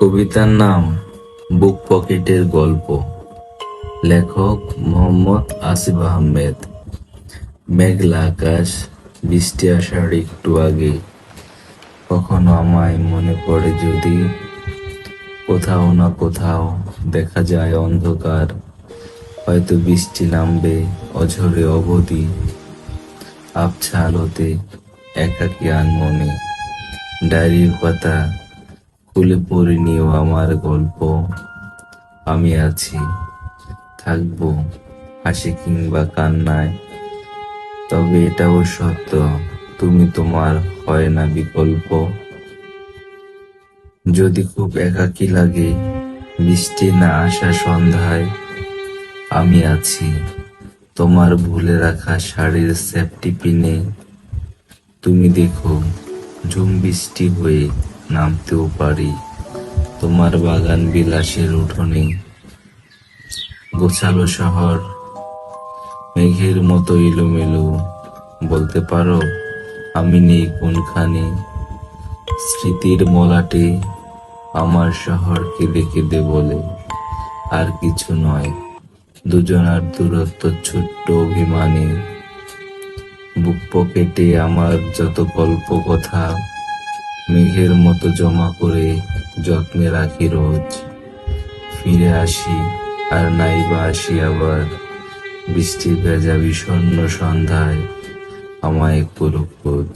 কবিতার নাম বুক পকেটের গল্প। লেখক মোহাম্মদ আসিফ আহমেদ। মেঘলা আকাশ, বৃষ্টি আসার একটু আগে। কখনো আমায় মনে পড়ে যদি কোথাও না কোথাও দেখা যায় অন্ধকার। হয়তো বৃষ্টি নামবে অঝরে অবধি। আবছা আলোতে একাকী আনমনে, ডায়েরির পাতা খুলে পড়ে নিও আমার গল্প। আমি আছি, থাকব, হাসি কিংবা কান্নায়। তবে এটাও সত্য, তুমি তোমার হয় না বিকল্প। যদি খুব একাকী লাগে, বৃষ্টি না আসা সন্ধ্যায়, আমি আছি, তোমার ভুলে রাখা শাড়ির সেফটি পিনে তুমি দেখো, ঝুম বৃষ্টি হয়ে নামতেও পারি। তোমার বাগান বিলাসের উঠোনে। গোছালো শহর, মেঘের মতো এলোমেলো। বলতে পারো, আমি নেই কোনখানে। স্মৃতির মলাটে আমার শহরকে রেখে দে বলে। আর কিছু নয়, দুজনার দূরত্ব ছোট্ট অভিমানে বুক পকেটে আমার যত গল্প কথা মেঘের মতো জমা করে যত্নে রাখি রোজ। ফিরে আসি আর নাইবা আসি আবার। বৃষ্টির ভেজা বিষণ্ন সন্ধ্যায় আমায় করো খোঁজ